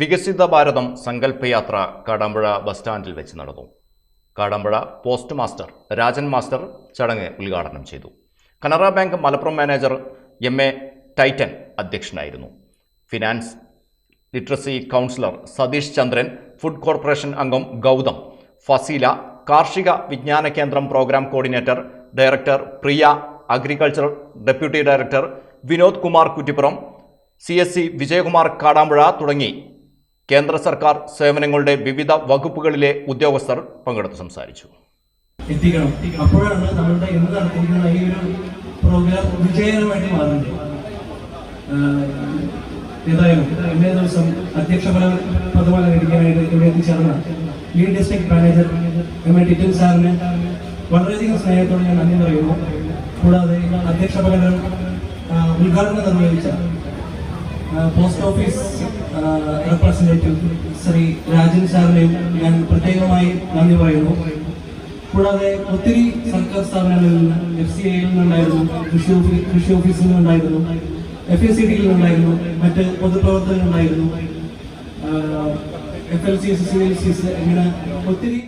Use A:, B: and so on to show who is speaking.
A: വികസിത ഭാരതം സങ്കല്പയാത്ര കാടാമ്പുഴ ബസ് സ്റ്റാൻഡിൽ വെച്ച് നടന്നു. Kadampuzha post master Rajan master ചടങ്ങ് ഉദ്ഘാടനം ചെയ്തു. Canara bank Malappuram manager M A Titan അധ്യക്ഷനായിരുന്നു. Finance literacy councillor Satheesh Chandran food corporation അംഗം ഗൗതം ഫസീല കാർഷിക വിജ്ഞാന കേന്ദ്രം programme coordinator director Priya agriculture deputy director Vinod Kumar Kuttippuram C S C Vijayakumar Kadampuzha തുടങ്ങി കേന്ദ്ര സർക്കാർ സേവനങ്ങളുടെ വിവിധ വകുപ്പുകളിലെ ഉദ്യോഗസ്ഥർ പങ്കെടുത്ത് സംസാരിച്ചു.
B: അപ്പോഴാണ് ഈ ഒരു പ്രോഗ്രാം ലീഡ് മാനേജർ വളരെയധികം സ്നേഹത്തോടെ ഞാൻ നന്ദി പറയുന്നു. കൂടാതെ അധ്യക്ഷ പകരം ഉദ്ഘാടനം നിർവഹിച്ച പോസ്റ്റ് ഓഫീസ് ആഹ് റെപ്രസെന്റേറ്റീവ് ശ്രീ രാജൻ സാറിനെയും ഞാൻ പ്രത്യേകമായി നന്ദി പറയുന്നു. കൂടാതെ ഒത്തിരി സർക്കാർ സ്ഥാപനങ്ങളിൽ നിന്ന് എഫ് സി ഐയിൽ നിന്നുണ്ടായിരുന്നു കൃഷി ഓഫീസ് കൃഷി ഓഫീസിൽ നിന്നുണ്ടായിരുന്നു എഫ് എസ് സി ഡിയിൽ നിന്നുണ്ടായിരുന്നു മറ്റ് പൊതുപ്രവർത്തകരുണ്ടായിരുന്നു F L C S C L C S ഇങ്ങനെ ഒത്തിരി